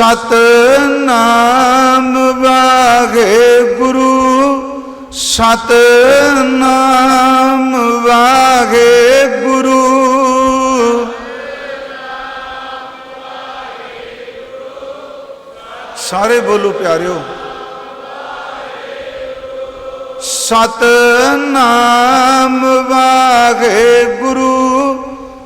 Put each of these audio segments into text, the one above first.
ਸਤਨਾਮ ਵਾਹਿਗੁਰੂ ਸਤਨਾਮ ਵਾਹਿਗੁਰੂ ਸਾਰੇ ਬੋਲੋ ਪਿਆਰਿਓ। ਸਤਨਾਮ ਵਾਹਿਗੁਰੂ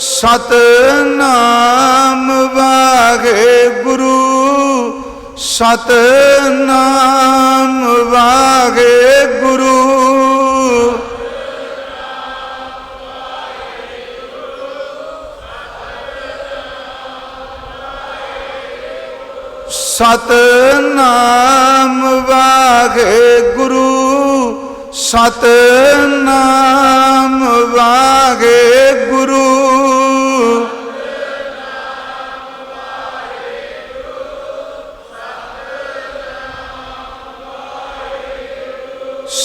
ਸਤਨਾਮ ਵਾਹਿਗੁਰੂ ਸਤਨਾਮ ਵਾਹਿਗੁਰੂ। ਸਤਨਾਮ ਵਾਹਿਗੁਰੂ ਸਤਨਾਮ ਵਾਹਿਗੁਰੂ।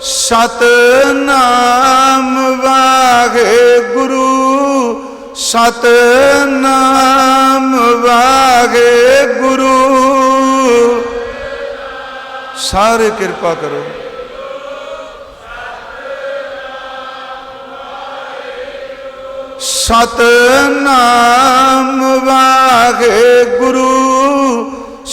ਸਤਨਾਮ ਵਾਹਿਗੁਰੂ ਸਤਨਾਮ ਵਾਹਿਗੁਰੂ। ਸਾਰੇ ਕਿਰਪਾ ਕਰੋ। ਸਤਨਾਮ ਵਾਹਿਗੁਰੂ।